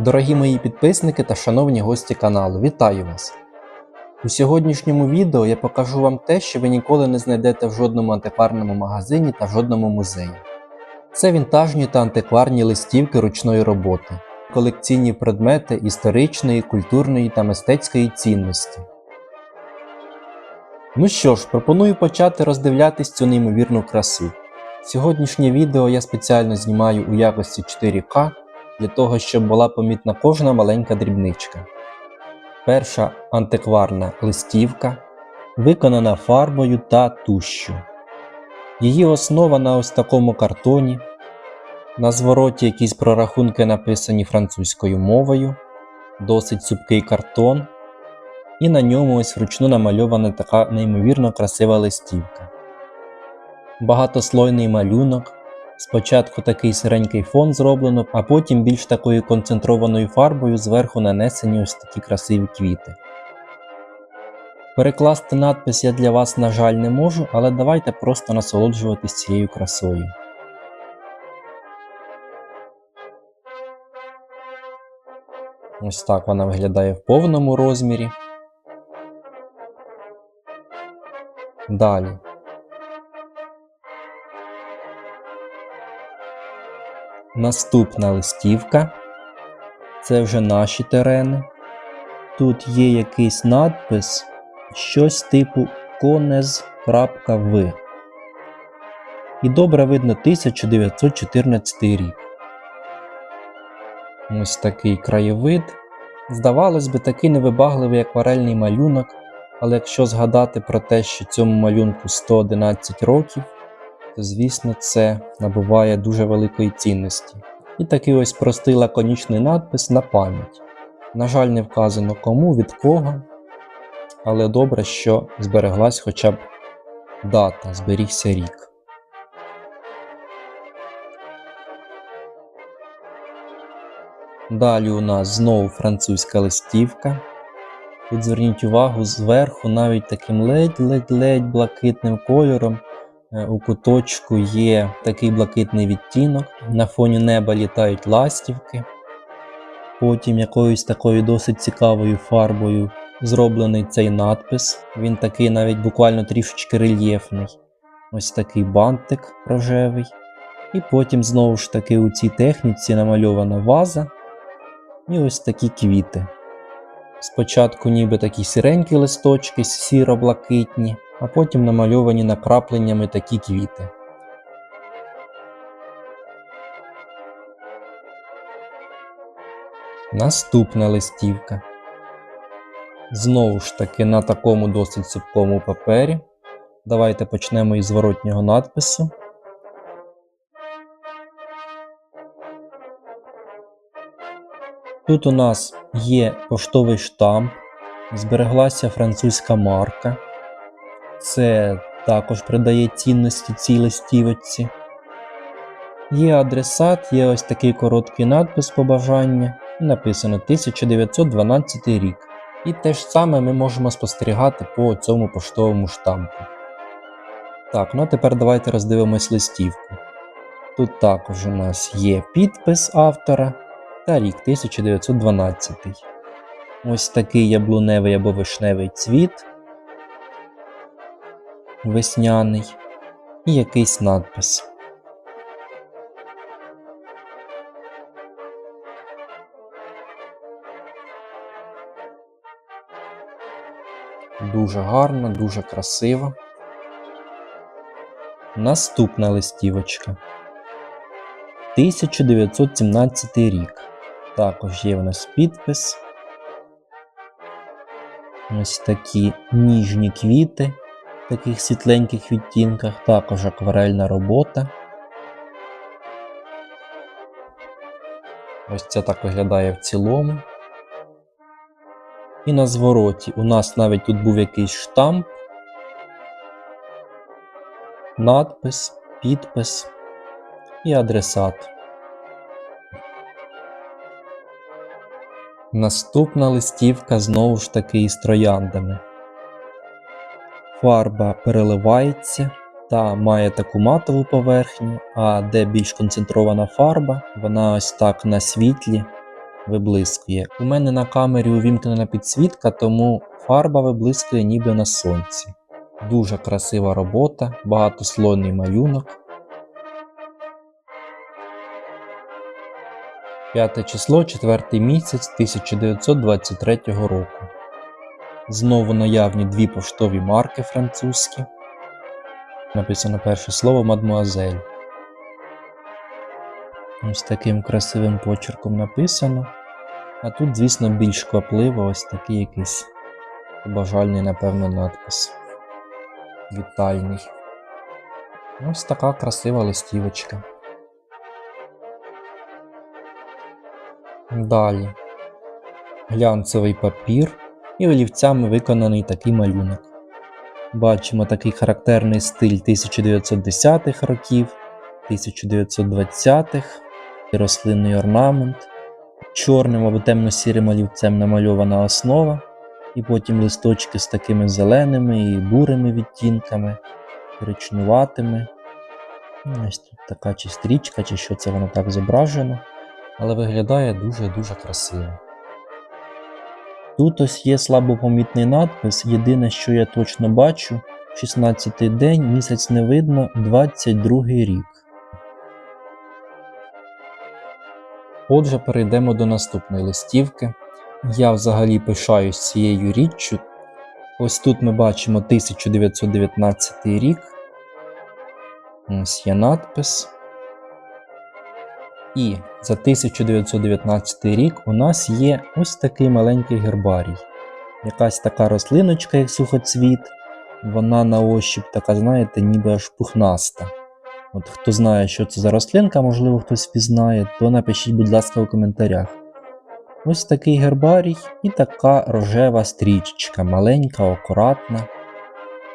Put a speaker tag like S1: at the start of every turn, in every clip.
S1: Дорогі мої підписники та шановні гості каналу, вітаю вас! У сьогоднішньому відео я покажу вам те, що ви ніколи не знайдете в жодному антикварному магазині та жодному музеї. Це вінтажні та антикварні листівки ручної роботи, колекційні предмети історичної, культурної та мистецької цінності. Ну що ж, пропоную почати роздивлятись цю неймовірну красу. Сьогоднішнє відео я спеціально знімаю у якості 4К для того, щоб була помітна кожна маленька дрібничка. Перша антикварна листівка, виконана фарбою та тушшю. Її основа на ось такому картоні. На звороті якісь прорахунки написані французькою мовою, досить цупкий картон, і на ньому ось вручну намальована така неймовірно красива листівка. Багатослойний малюнок. Спочатку такий сиренький фон зроблено, а потім більш такою концентрованою фарбою зверху нанесені ось такі красиві квіти. Перекласти надпис я для вас, на жаль, не можу, але давайте просто насолоджуватись цією красою. Ось так вона виглядає в повному розмірі. Далі. Наступна листівка. Це вже наші терени. Тут є якийсь надпис, щось типу конез.в. І добре видно 1914 рік. Ось такий краєвид. Здавалось би, такий невибагливий акварельний малюнок, але якщо згадати про те, що цьому малюнку 111 років, то звісно це набуває дуже великої цінності. І такий ось простий лаконічний надпис на пам'ять. На жаль, не вказано кому, від кого, але добре, що збереглась хоча б дата, зберігся рік. Далі у нас знову французька листівка. Тут зверніть увагу, зверху навіть таким ледь-ледь-ледь блакитним кольором у куточку є такий блакитний відтінок, на фоні неба літають ластівки. Потім якоюсь такою досить цікавою фарбою зроблений цей надпис. Він такий навіть буквально трішечки рельєфний. Ось такий бантик рожевий. І потім знову ж таки у цій техніці намальована ваза і ось такі квіти. Спочатку ніби такі сіренькі листочки, сіро-блакитні а потім намальовані накрапленнями такі квіти. Наступна листівка. Знову ж таки на такому досить цупкому папері. Давайте почнемо із зворотнього надпису. Тут у нас є поштовий штамп, збереглася французька марка. Це також придає цінності цій листівочці. Є адресат, є ось такий короткий надпис побажання, написано 1912 рік. І те ж саме ми можемо спостерігати по цьому поштовому штампу. Так, ну а тепер давайте роздивимось листівку. Тут також у нас є підпис автора та рік 1912. Ось такий яблуневий або вишневий цвіт весняний і якийсь надпис. Дуже гарно, дуже красиво. Наступна листівочка. 1917 рік. Також є в нас підпис. Ось такі ніжні квіти таких світленьких відтінках, також акварельна робота. Ось це так виглядає в цілому. І на звороті у нас навіть тут був якийсь штамп, надпис, підпис і адресат. Наступна листівка знову ж таки із трояндами. Фарба переливається та має таку матову поверхню, а де більш концентрована фарба, вона ось так на світлі виблискує. У мене на камері увімкнена підсвітка, тому фарба виблискує ніби на сонці. Дуже красива робота, багатослойний малюнок. П'яте число, четвертий місяць 1923 року. Знову наявні дві поштові марки французькі. Написано перше слово мадмуазель. Ось таким красивим почерком написано. А тут, звісно, більш квапливо ось такий якийсь бажальний, напевно, надпис. Вітальний. Ось така красива листівочка. Далі. Глянцевий папір і олівцями виконаний такий малюнок. Бачимо такий характерний стиль 1910-х років, 1920-х, рослинний орнамент, чорним або темно-сірим олівцем намальована основа, і потім листочки з такими зеленими і бурими відтінками, коричнуватими. Ось тут така чи стрічка, чи що це воно так зображено, але виглядає дуже-дуже красиво. Тут ось є слабопомітний надпис. Єдине, що я точно бачу, 16-й день, місяць не видно, 22-й рік. Отже, перейдемо до наступної листівки. Я взагалі пишаюсь цією річчю. Ось тут ми бачимо 1919 рік. Ось є надпис. І за 1919 рік у нас є ось такий маленький гербарій. Якась така рослиночка, як сухоцвіт. Вона на ощупь така, знаєте, ніби аж пухнаста. От хто знає, що це за рослинка, можливо, хтось впізнає, то напишіть, будь ласка, у коментарях. Ось такий гербарій і така рожева стрічечка, маленька, акуратна.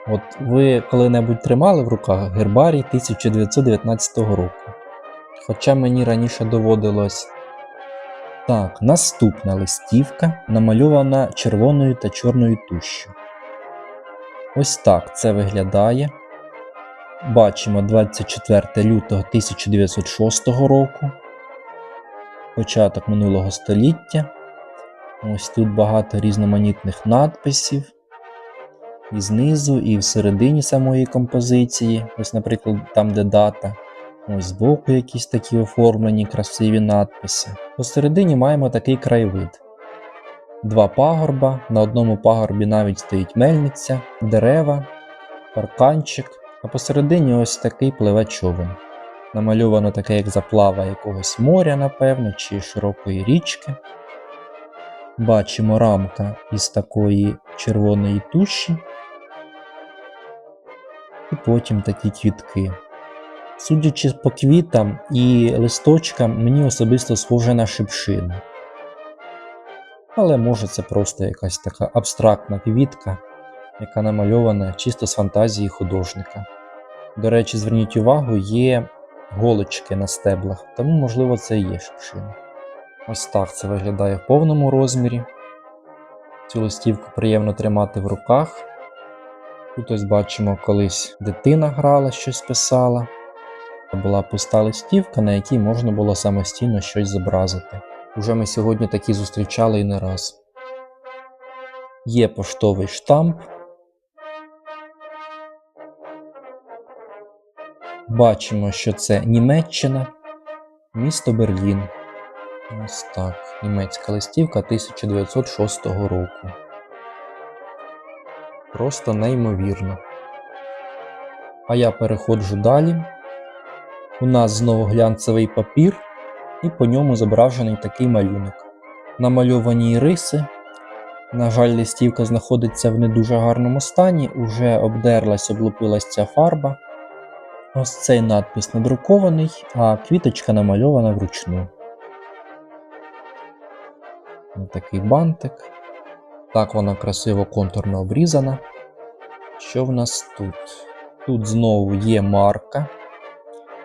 S1: От ви коли-небудь тримали в руках гербарій 1919 року. Хоча мені раніше доводилось. Так, наступна листівка намальована червоною та чорною тушшю. Ось так це виглядає. Бачимо 24 лютого 1906 року. Початок минулого століття. Ось тут багато різноманітних надписів. І знизу, і всередині самої композиції. Ось, наприклад, там, де дата. Ось збоку якісь такі оформлені красиві надписи. Посередині маємо такий краєвид. Два пагорба, на одному пагорбі навіть стоїть мельниця, дерева, парканчик, а посередині ось такий пливе човен. Намальовано таке, як заплава якогось моря, напевно, чи широкої річки. Бачимо рамка із такої червоної туші, і потім такі квітки. Судячи по квітам і листочкам, мені особисто схоже на шипшину. Але може це просто якась така абстрактна квітка, яка намальована чисто з фантазії художника. До речі, зверніть увагу, є голочки на стеблах, тому, можливо, це і є шипшина. Ось так це виглядає в повному розмірі. Цю листівку приємно тримати в руках. Тут ось бачимо, колись дитина грала, щось писала. Була пуста листівка, на якій можна було самостійно щось зобразити. Уже ми сьогодні такі зустрічали і не раз. Є поштовий штамп. Бачимо, що це Німеччина, місто Берлін. Ось так. Німецька листівка 1906 року. Просто неймовірно. А я переходжу далі. У нас знову глянцевий папір, і по ньому зображений такий малюнок. Намальовані риси. На жаль, листівка знаходиться в не дуже гарному стані, уже обдерлась, облупилась ця фарба. Ось цей надпис надрукований, а квіточка намальована вручну. Ось такий бантик. Так вона красиво контурно обрізана. Що в нас тут? Тут знову є марка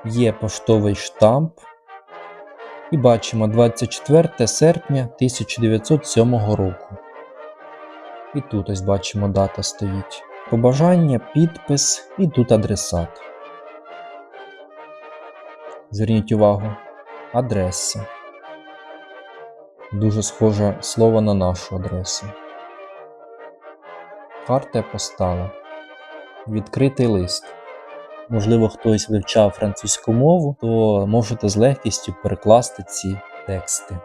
S1: є поштовий штамп. І бачимо 24 серпня 1907 року. І тут ось бачимо дата стоїть. Побажання, підпис і тут адресат. Зверніть увагу, адреса. Дуже схоже слово на нашу адресу. Карта постала. Відкритий лист. Можливо, хтось вивчав французьку мову, то можете з легкістю перекласти ці тексти.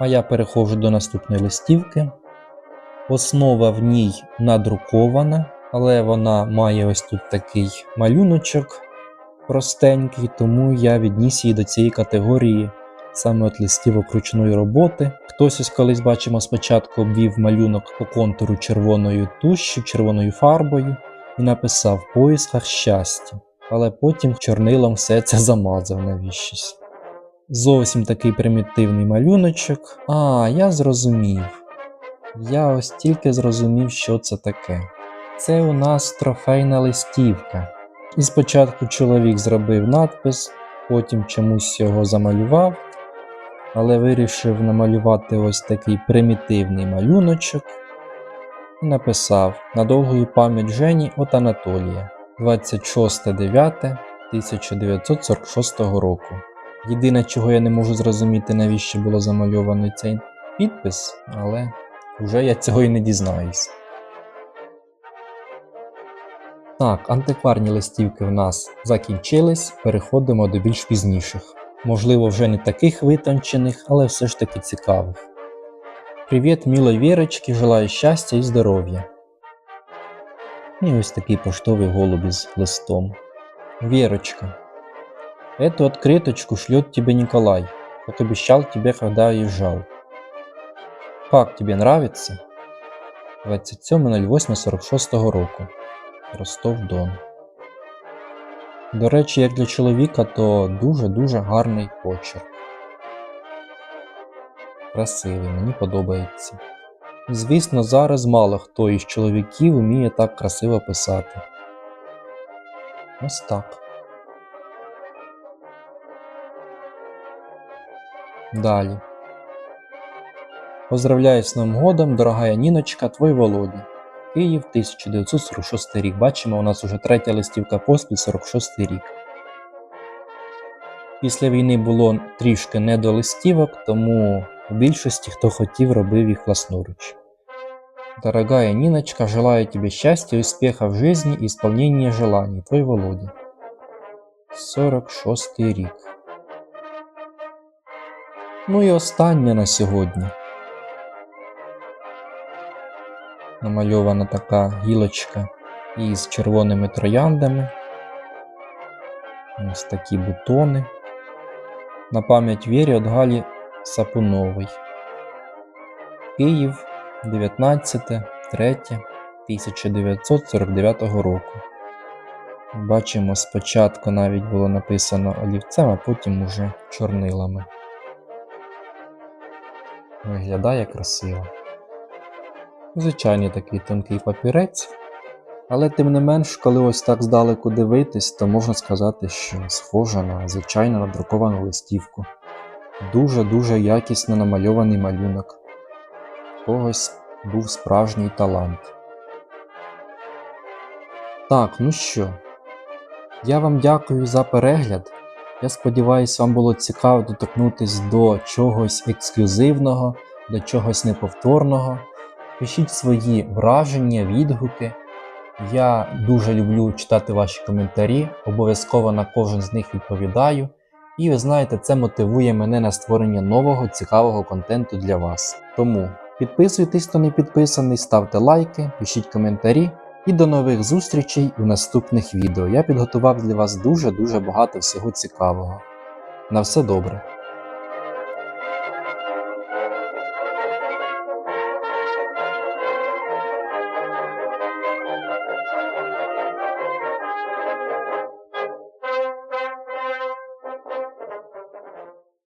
S1: А я переходжу до наступної листівки. Основа в ній надрукована, але вона має ось тут такий малюночок простенький, тому я відніс її до цієї категорії саме от листівок ручної роботи. Хтось ось колись бачимо спочатку обвів малюнок по контуру червоною тушшю, червоною фарбою і написав в поїсках щастя, але потім чорнилом все це замазав навіщось. Зовсім такий примітивний малюночок. А, я зрозумів. Я ось тільки зрозумів, що це таке. Це у нас трофейна листівка. І спочатку чоловік зробив надпис, потім чомусь його замалював, але вирішив намалювати ось такий примітивний малюночок написав на довгою пам'ять Жені от Анатолія 26.09.1946 року. Єдине, чого я не можу зрозуміти, навіщо було замальований цей підпис, але вже я цього і не дізнаюсь. Так, антикварні листівки в нас закінчились, переходимо до більш пізніших. Можливо, вже не таких витончених, але все ж таки цікавих. Привіт, милой Вірочки, желаю щастя і здоров'я. І ось такий поштовий голубь із листом. Верочка, эту открыточку шлет тебе Николай, как обещал тебе, когда уезжал. Как тебе нравится? 27.08.46 року. Ростов-Дон. До речі, як для чоловіка, то дуже-дуже гарний почерк. Красивий, мені подобається. Звісно, зараз мало хто із чоловіків вміє так красиво писати. Ось так. Далі. Поздравляю з Новим годом, дорогая Ніночка, твой Володя. Київ, 1946 рік. Бачимо, у нас уже третя листівка поспіль 46 рік. Після війни було трішки не до листівок, тому у більшості, хто хотів, робив їх власноруч. Дорогая Ниночка, желаю тебе счастья, успеха в жизни и исполнения желаний. Твой Володя. 46 рік. Ну і останнє на сьогодні. намальована така гілочка із червоними трояндами. Ось такі бутони. На пам'ять Вірі от Галі Сапуновий. Київ 19.3.1949 року. Бачимо, спочатку навіть було написано олівцем, а потім уже чорнилами. Виглядає красиво. Звичайний такий тонкий папірець. Але тим не менш, коли ось так здалеку дивитись, то можна сказати, що схожа на звичайно надруковану листівку. Дуже-дуже якісно намальований малюнок. Когось був справжній талант. Так, ну що, я вам дякую за перегляд. Я сподіваюся, вам було цікаво доторкнутися до чогось ексклюзивного, до чогось неповторного. Пишіть свої враження, відгуки. Я дуже люблю читати ваші коментарі, обов'язково на кожен з них відповідаю. І ви знаєте, це мотивує мене на створення нового цікавого контенту для вас. Тому підписуйтесь, хто не підписаний, ставте лайки, пишіть коментарі і до нових зустрічей у наступних відео. Я підготував для вас дуже-дуже багато всього цікавого. На все добре!